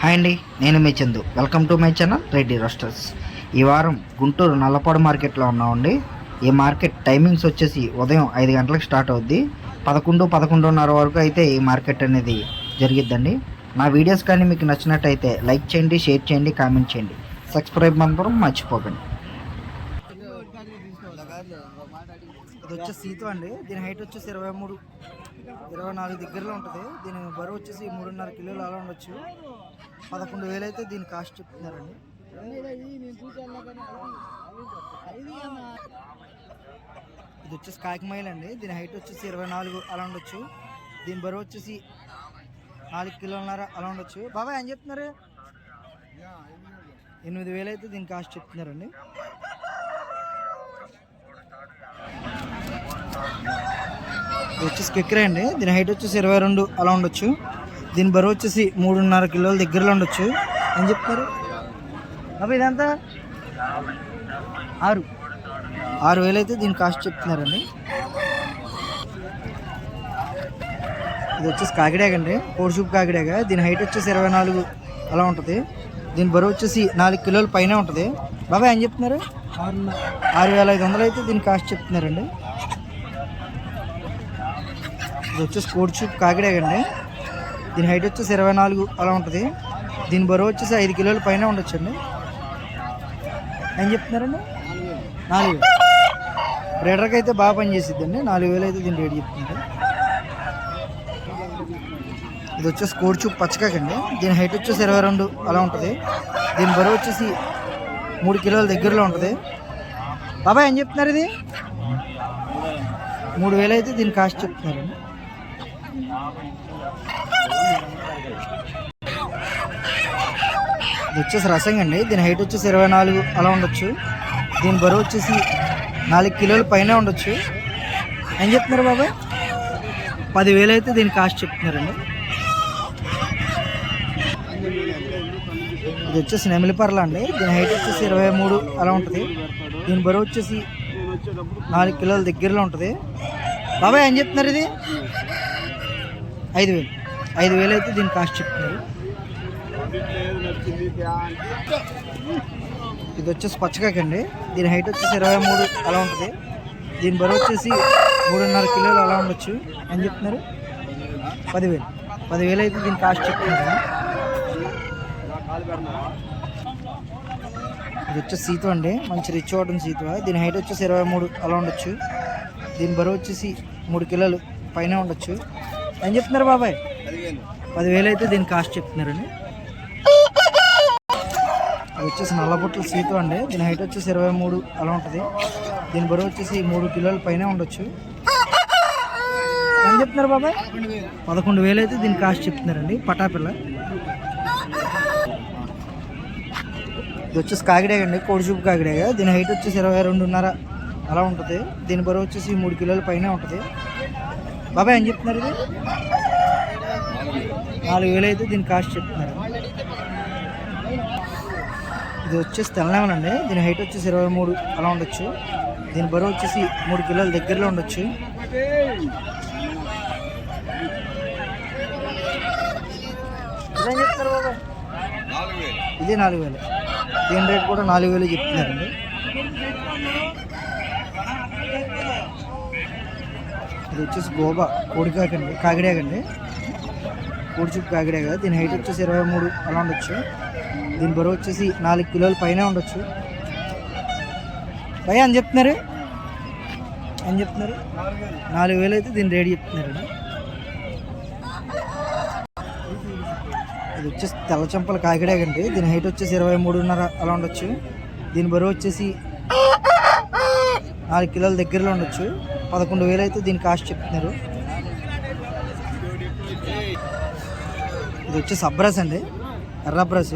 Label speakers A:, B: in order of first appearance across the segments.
A: Hi అండి నేను మీ Chandu. Welcome to my channel Reddy roasters ఈ వారం గుంటూరు నల్లపాడు మార్కెట్లో ఉన్నామండి. ఈ మార్కెట్ టైమింగ్స్ వచ్చేసి ఉదయం ఐదు గంటలకు స్టార్ట్ అవుద్ది. పదకొండు పదకొండున్నర వరకు అయితే ఈ మార్కెట్ అనేది జరిగిద్దండి. నా వీడియోస్ కానీ మీకు నచ్చినట్టయితే లైక్ చేయండి షేర్ చేయండి కామెంట్ చేయండి. సబ్స్క్రైబ్ మాత్రం మర్చిపోకండి. ఇది వచ్చేసి సీత అండి. దీని హైట్ వచ్చేసి ఇరవై మూడు ఇరవై నాలుగు దగ్గరలో ఉంటుంది. దీని బరువు వచ్చేసి మూడున్నర కిలోలు అలా ఉండొచ్చు. పదకొండు వేలు అయితే దీని కాస్ట్ చెప్తున్నారండి. ఇది వచ్చేసి కాకిమైల్ అండి. దీని హైట్ వచ్చేసి ఇరవై నాలుగు అలా ఉండొచ్చు. దీని బరువు వచ్చేసి నాలుగు కిలోలన్నర అలా ఉండొచ్చు. బాబాయ్ ఏం చెప్తున్నారు? ఎనిమిది వేలు అయితే దీని కాస్ట్ చెప్తున్నారండి. ఇది వచ్చేసి కెక్కరే అండి. దీని హైట్ వచ్చేసి ఇరవై రెండు అలా ఉండొచ్చు. దీని బరువు వచ్చేసి మూడున్నర కిలోల దగ్గరలో ఉండొచ్చు. ఏం చెప్తారు? అవి ఇదంతా ఆరు. ఆరు వేలు అయితే దీని కాస్ట్ చెప్తున్నారండి. ఇది వచ్చేసి కాకిడాగ అండి. కోడిచూపు కాకిడాగ దీని హైట్ వచ్చేసి ఇరవై నాలుగు అలా ఉంటుంది. దీని బరువు వచ్చేసి నాలుగు కిలోల పైన ఉంటుంది. బాబాయ్ ఏం చెప్తున్నారు? ఆరు వేల ఐదు వందలు అయితే దీని కాస్ట్ చెప్తున్నారండి. ఇది వచ్చేసి కోడిచూపు కాకిడాగండి దీని హైట్ వచ్చేసి ఇరవై నాలుగు అలా ఉంటుంది. దీని బరువు వచ్చేసి ఐదు కిలోల పైన ఉండొచ్చండి. ఏం చెప్తున్నారండి? నాలుగు. వేలు అయితే బాగా పనిచేసిద్దండి నాలుగు వేలు అయితే దీని రేట్ చెప్తున్నారు ఇది వచ్చేసి కోడిచూపు పచ్చకాకండి. దీని హైట్ వచ్చేసి ఇరవై రెండు అలా ఉంటుంది. దీని బరువు వచ్చేసి మూడు కిలోల దగ్గరలో ఉంటుంది. బాబాయ్ ఏం చెప్తున్నారు ఇది? మూడు వేలు అయితే దీని కాస్ట్ చెప్తున్నారండి. ఇది వచ్చేసి రసంగా అండి. దీని హైట్ వచ్చేసి ఇరవై నాలుగు అలా ఉండొచ్చు. దీని బరువు వచ్చేసి నాలుగు కిలోల పైన ఉండొచ్చు. ఏం చెప్తున్నారు బాబాయ్ పదివేలు అయితే దీని కాస్ట్ చెప్తున్నారండి. ఇది వచ్చేసి నెమిలిపర్ల అండి. దీని హైట్ వచ్చేసి ఇరవై మూడు అలా ఉంటుంది. దీని బరువు వచ్చేసి నాలుగు కిలోల దగ్గరలో ఉంటుంది. బాబాయ్ ఏం చెప్తున్నారు ఇది? ఐదు వేలు. ఐదు వేలు అయితే దీని కాస్ట్ చెప్తున్నారు. ఇది వచ్చేసి పచ్చకాకండి దీని హైట్ వచ్చేసి ఇరవై మూడు అలా ఉంటుంది. దీని బరువు వచ్చేసి మూడున్నర కిలోలు అలా ఉండొచ్చు అని చెప్తున్నారు. పదివేలు. పదివేలు అయితే దీని కాస్ట్ చెప్తున్నారు. ఇది వచ్చేసి సీత అండి. మంచి రిచ్ వాటర్ సీత. దీని హైట్ వచ్చేసి ఇరవై మూడు అలా ఉండొచ్చు. దీని బరువు వచ్చేసి మూడు కిలోలు పైన ఉండొచ్చు. ఏం చెప్తున్నారు బాబాయ్? పదివేలు. అయితే దీని కాస్ట్ చెప్తున్నారండి. ఇది వచ్చేసి నల్లబుట్టల సీత అండి. దీని హైట్ వచ్చేసి ఇరవై మూడు అలా ఉంటుంది. దీని బరువు వచ్చేసి మూడు కిలోల పైన ఉండొచ్చు. ఏం చెప్తున్నారు బాబాయ్? పదకొండు వేలు అయితే దీని కాస్ట్ చెప్తున్నారండి. పటాపిల్ల ఇది వచ్చేసి కాకిడాగ అండి కోడిచూపు కాకిడాగ దీని హైట్ వచ్చేసి ఇరవై రెండున్నర అలా ఉంటుంది. దీని బరువు వచ్చేసి మూడు కిలోల పైన ఉంటుంది. బాబాయ్ ఏం చెప్తున్నారు ఇది? నాలుగు వేలు అయితే దీని కాస్ట్ చెప్తున్నారు. ఇది వచ్చేసి తెల్లనేమనండి దీని హైట్ వచ్చేసి ఇరవై మూడు అలా ఉండొచ్చు. దీని బరువు వచ్చేసి మూడు కిలోల దగ్గరలో ఉండొచ్చు. ఇది నాలుగు వేలు. దీని రేట్ కూడా నాలుగు వేలు చెప్తున్నారండి. ఇది వచ్చేసి గోబా కోడికాకండి కాకిడాకండి కోడిచుప్పు కాకిడే కదా దీని హైట్ వచ్చేసి ఇరవై మూడు అలా ఉండొచ్చు. దీని బరువు వచ్చేసి నాలుగు కిలోల పైన ఉండొచ్చు. భయ అని చెప్తున్నారు? అని చెప్తున్నారు? నాలుగు వేలు అయితే దీని రేట్ చెప్తున్నారండి ఇది వచ్చేసి తెల్లచంపల కాకిడాకండి దీని హైట్ వచ్చేసి ఇరవై మూడున్నర అలా ఉండొచ్చు. దీని బరువు వచ్చేసి నాలుగు కిలోల దగ్గరలో ఉండొచ్చు. పదకొండు వేలు అయితే దీని కాస్ట్ చెప్తున్నారు. ఇది వచ్చేసి అబ్రాస్ అండి. ఎర్ర అబ్రాస్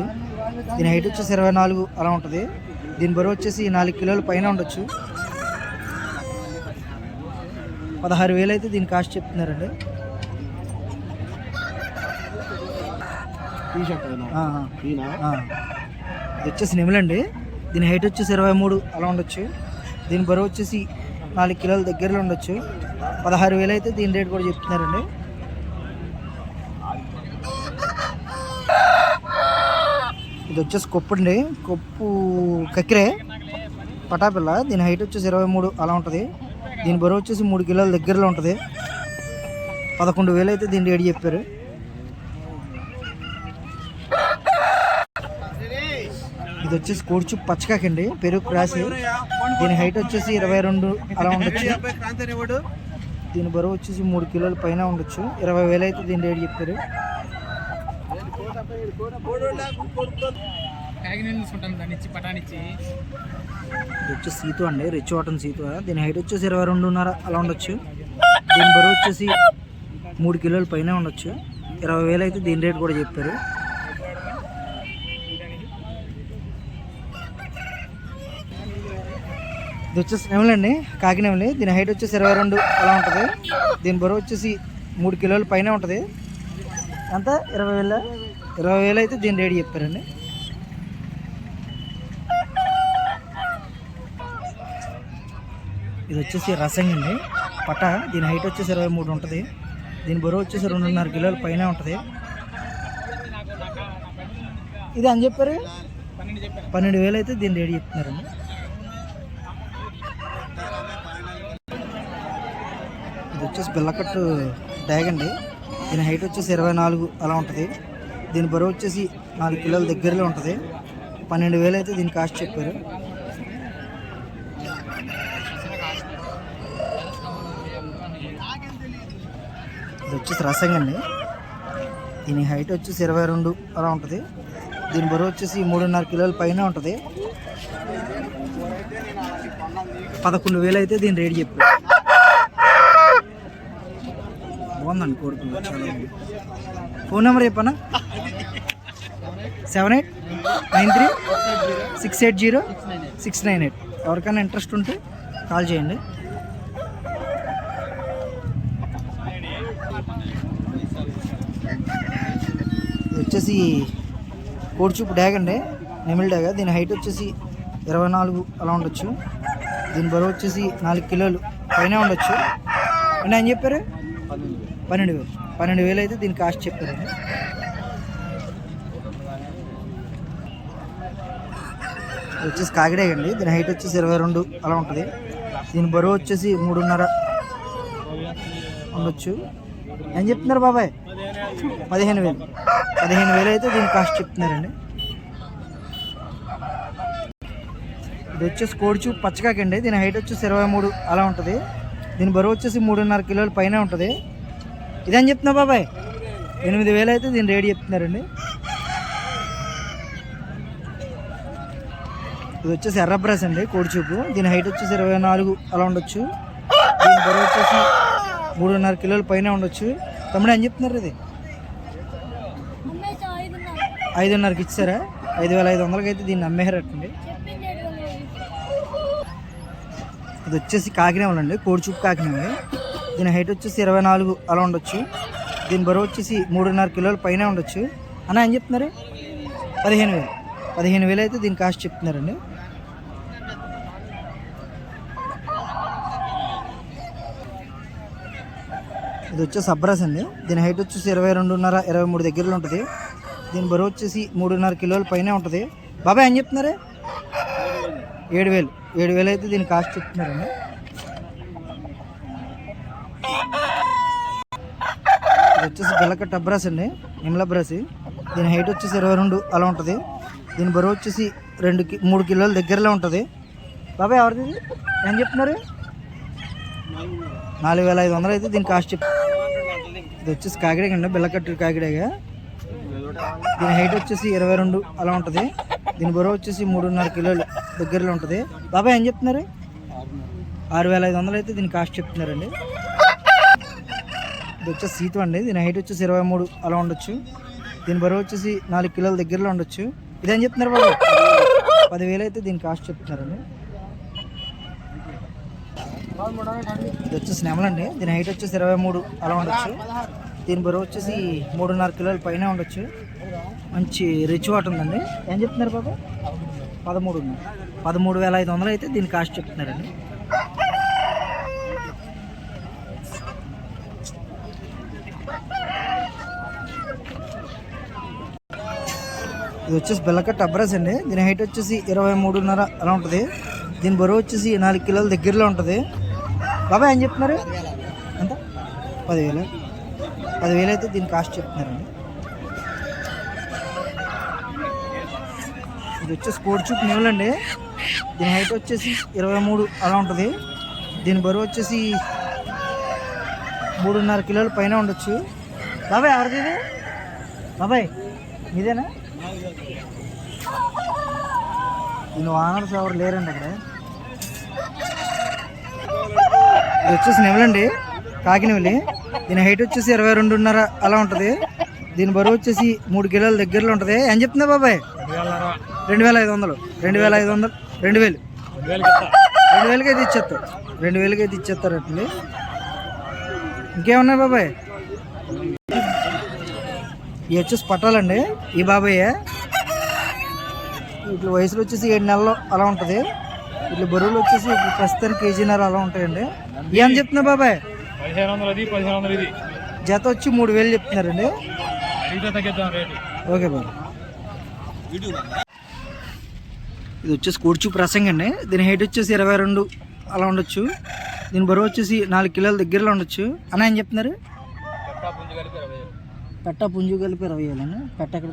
A: దీని హైట్ వచ్చేసి ఇరవై నాలుగు అలా ఉంటుంది. దీని బరువు వచ్చేసి నాలుగు కిలోల పైన ఉండొచ్చు. పదహారు వేలు అయితే దీని కాస్ట్ చెప్తున్నారండి. ఇది వచ్చేసి నెమలండి. దీని హైట్ వచ్చేసి ఇరవై మూడు అలా ఉండొచ్చు. దీని బరువు వచ్చేసి నాలుగు కిలోల దగ్గరలో ఉండొచ్చు. పదహారు వేలు అయితే దీని రేట్ కూడా చెప్తున్నారండి. ఇది వచ్చేసి కొప్పు అండి. కొప్పు కక్కిరే పటాపిల్ల. దీని హైట్ వచ్చేసి ఇరవై మూడు అలా ఉంటుంది. దీని బరువు వచ్చేసి మూడు కిలోల దగ్గరలో ఉంటుంది. పదకొండు వేలు అయితే దీని రేటు చెప్పారు. ఇది వచ్చేసి కోడిచు పచ్చకాకండి పెరుగు క్రాసి దీని హైట్ వచ్చేసి ఇరవై రెండు అలా ఉండొచ్చు. దీని బరువు వచ్చేసి మూడు కిలోల పైన ఉండొచ్చు. ఇరవై వేలు అయితే దీని రేటు చెప్పారు. ఇది వచ్చేసి సీతు అండి రిచ్ వాటన్ సీతు. దీని హైట్ వచ్చేసి ఇరవై రెండున్నర అలా ఉండొచ్చు. దీని బరువు వచ్చేసి మూడు కిలోల పైన ఉండొచ్చు. ఇరవై వేలు అయితే దీని రేట్ కూడా చెప్పారు. ఇది వచ్చేసి నెమలండి కాకినెమలి దీని హైట్ వచ్చేసి ఇరవై రెండు అలా ఉంటుంది. దీని బరువు వచ్చేసి మూడు కిలోల పైన ఉంటుంది. ఎంత? ఇరవై వేల? ఇరవై వేలు అయితే దీని రేట్ చెప్పారండి. ఇది వచ్చేసి రసంగి అండి. పట దీని హైట్ వచ్చేసి ఇరవై మూడు ఉంటుంది. దీని బరువు వచ్చేసి రెండున్నర కిలోల పైన ఉంటుంది. ఇది అని చెప్పారు?
B: పన్నెండు
A: వేలు అయితే దీని రేట్ చెప్తున్నారండి. వచ్చేసి బిల్లకట్టు డ్యాగ్ అండి. దీని హైట్ వచ్చేసి ఇరవై నాలుగు అలా ఉంటుంది. దీని బరువు వచ్చేసి నాలుగు కిలోల దగ్గరలో ఉంటుంది. పన్నెండు వేలు అయితే దీని కాస్ట్ చెప్పారు. ఇది వచ్చేసి రసంగా అండి. దీని హైట్ వచ్చేసి ఇరవై రెండు అలా ఉంటుంది. దీని బరువు వచ్చేసి మూడున్నర కిలోల పైన ఉంటుంది. పదకొండు వేలు అయితే దీని రేట్ చెప్పారు. బాగుందండి కోరుకున్నాను చాలా ఫోన్ నెంబర్ చెప్పనా? Seven eight nine three six eight zero six nine eight. ఎవరికైనా ఇంట్రెస్ట్ ఉంటే కాల్ చేయండి. వచ్చేసి కోడిచూపు డ్యాగ్ అండి. నెమిల్ డ్యాగ్ దీని హైట్ వచ్చేసి ఇరవై నాలుగు అలా ఉండొచ్చు. దీని బరువు వచ్చేసి నాలుగు కిలోలు. పైన ఉండొచ్చు. అని చెప్పారు? పన్నెండు వేలు. పన్నెండు వేలు అయితే దీని కాస్ట్ చెప్పారండి వచ్చేసి కాకిడే అండి. దీని హైట్ వచ్చేసి ఇరవై రెండు అలా ఉంటుంది. దీని బరువు వచ్చేసి మూడున్నర ఉండొచ్చు. ఏం చెప్తున్నారు బాబాయ్? పదిహేను వేలు. పదిహేను వేలు అయితే దీని కాస్ట్ చెప్తున్నారండి. ఇది వచ్చేసి కోడిచు పచ్చకాకండి దీని హైట్ వచ్చేసి ఇరవై మూడు అలా ఉంటుంది. దీని బరువు వచ్చేసి మూడున్నర కిలోల పైన ఉంటుంది. ఇదని చెప్తున్నా బాబాయ్? ఎనిమిది వేలు అయితే దీని రేట్ చెప్తున్నారండి. ఇది వచ్చేసి ఎర్ర బ్రష్ అండి కోడిచూపు దీని హైట్ వచ్చేసి ఇరవై నాలుగు అలా ఉండొచ్చు. దీని బరువు వచ్చేసి మూడున్నర కిలోల పైన ఉండొచ్చు. తమ్ముడు ఏం చెప్తున్నారు ఇది? ఐదున్నరకి ఇచ్చారా? ఐదు వేల ఐదు వందలకి అయితే దీన్ని అమ్మేరటండి ఇది వచ్చేసి కాకినాడ అండి కోడిచూపు కాకినాడ. దీని హైట్ వచ్చేసి ఇరవై నాలుగు అలా ఉండొచ్చు. దీని బరువు వచ్చేసి మూడున్నర కిలోల పైన ఉండొచ్చు. అన్న ఏం చెప్తున్నారు? పదిహేను వేలు. పదిహేను వేలు అయితే దీని కాస్ట్ చెప్తున్నారండి. ఇది వచ్చేసి అబ్రాస్ అండి. దీని హైట్ వచ్చేసి ఇరవై రెండున్నర ఇరవై మూడు దగ్గరలో ఉంటుంది. దీని బరువు వచ్చేసి మూడున్నర కిలోల పైన ఉంటుంది. బాబాయ్ ఏం చెప్తున్నారు? ఏడు వేలు. ఏడు వేలు అయితే దీని కాస్ట్ చెప్తున్నారండి. ఇది వచ్చేసి బిల్లకట్ట టబ్రాస్ అండి. నిమ్ల బ్రాసి దీని హైట్ వచ్చేసి ఇరవై రెండు అలా ఉంటుంది. దీని బరువు వచ్చేసి రెండు కి- మూడు కిలోల దగ్గరలో ఉంటుంది. బాబాయ్ ఎవరిది ఏం చెప్తున్నారు? నాలుగు వేల ఐదు వందలు అయితే దీని కాస్ట్ చెప్ ఇది వచ్చేసి కాకిడేగా అండి బిల్లకట్టు కాకిడేగా దీని హైట్ వచ్చేసి ఇరవై రెండు అలా ఉంటుంది. దీని బరువు వచ్చేసి మూడున్నర కిలోలు దగ్గరలో ఉంటుంది. బాబాయ్ ఏం చెప్తున్నారు? ఆరు వేల ఐదు వందలు అయితే దీని కాస్ట్ చెప్తున్నారండి. ఇది వచ్చేసి సీతం అండి. దీని హైట్ వచ్చేసి ఇరవై మూడు అలా ఉండొచ్చు. దీని బరువు వచ్చేసి నాలుగు కిలోల దగ్గరలో ఉండొచ్చు. ఇదేం చెప్తున్నారు బాబు? పదివేలు అయితే దీని కాస్ట్ చెప్తున్నారండి. ఇది వచ్చేసి నెమలండి దీని హైట్ వచ్చేసి ఇరవై మూడు అలా ఉండొచ్చు. దీని బరువు వచ్చేసి మూడున్నర కిలోల పైన ఉండొచ్చు. మంచి రిచ్ వాట్ ఉందండి. ఏం చెప్తున్నారు బాబు? పదమూడు పదమూడు వేల ఐదు వందలు అయితే దీని కాస్ట్ చెప్తున్నారండి. ఇది వచ్చేసి బెల్లకట్ట అబ్రస్ అండి. దీని హైట్ వచ్చేసి ఇరవై మూడున్నర అలా ఉంటుంది. దీని బరువు వచ్చేసి నాలుగు కిలోల దగ్గరలో ఉంటుంది. బాబాయ్ ఏం చెప్తున్నారు? ఎంత? పదివేలు. పదివేలు అయితే దీని కాస్ట్ చెప్తున్నారండి. ఇది వచ్చేసి కోడి చూపు నేవులండి దీని హైట్ వచ్చేసి ఇరవై మూడు అలా ఉంటుంది. దీని బరువు వచ్చేసి మూడున్నర కిలోల పైన ఉండొచ్చు. బాబాయ్ ఎవరిది బాబాయ్ మీదేనా? దీని వానర్స్ ఎవరు లేరండి అక్కడ? ఇది వచ్చేసి నెమలండి కాకినెవలి దీని హైట్ వచ్చేసి ఇరవై రెండున్నర అలా ఉంటుంది. దీని బరువు వచ్చేసి మూడు కిలోల దగ్గరలో ఉంటుంది. ఏం చెప్తున్నా బాబాయ్? రెండు వేల ఐదు వందలు. రెండు వేల ఐదు వందలు. రెండు వేలు. రెండు వేలకి అయితే ఇచ్చేస్తారు రెండు వేలకి అయితే ఇచ్చేస్తారు అట్లే. ఇంకేమున్నాయి బాబాయ్? ఇవి వచ్చేసి పట్టాలండి ఈ బాబాయ్. ఇట్లా వయసులో వచ్చేసి ఏడు నెలలు అలా ఉంటుంది. ఇట్లా బరువులు వచ్చేసి ప్రస్తుతానికి కేజీన్నర అలా ఉంటాయండి. ఏం చెప్తున్నా బాబాయ్?
B: పదిహేను పదిహేను
A: జత వచ్చి మూడు వేలు చెప్తున్నారండి. ఓకే బాబు ఇది వచ్చేసి కూర్చు ప్రసంగ అండి. దీని హైట్ వచ్చేసి ఇరవై రెండు అలా ఉండొచ్చు. దీని బరువు వచ్చేసి నాలుగు కిలోల దగ్గరలో ఉండొచ్చు. అని ఏం చెప్తున్నారు? పెట్ట పుంజు కలిపి ఇరవై వేలు అండి. పెట్ట ఎక్కడ.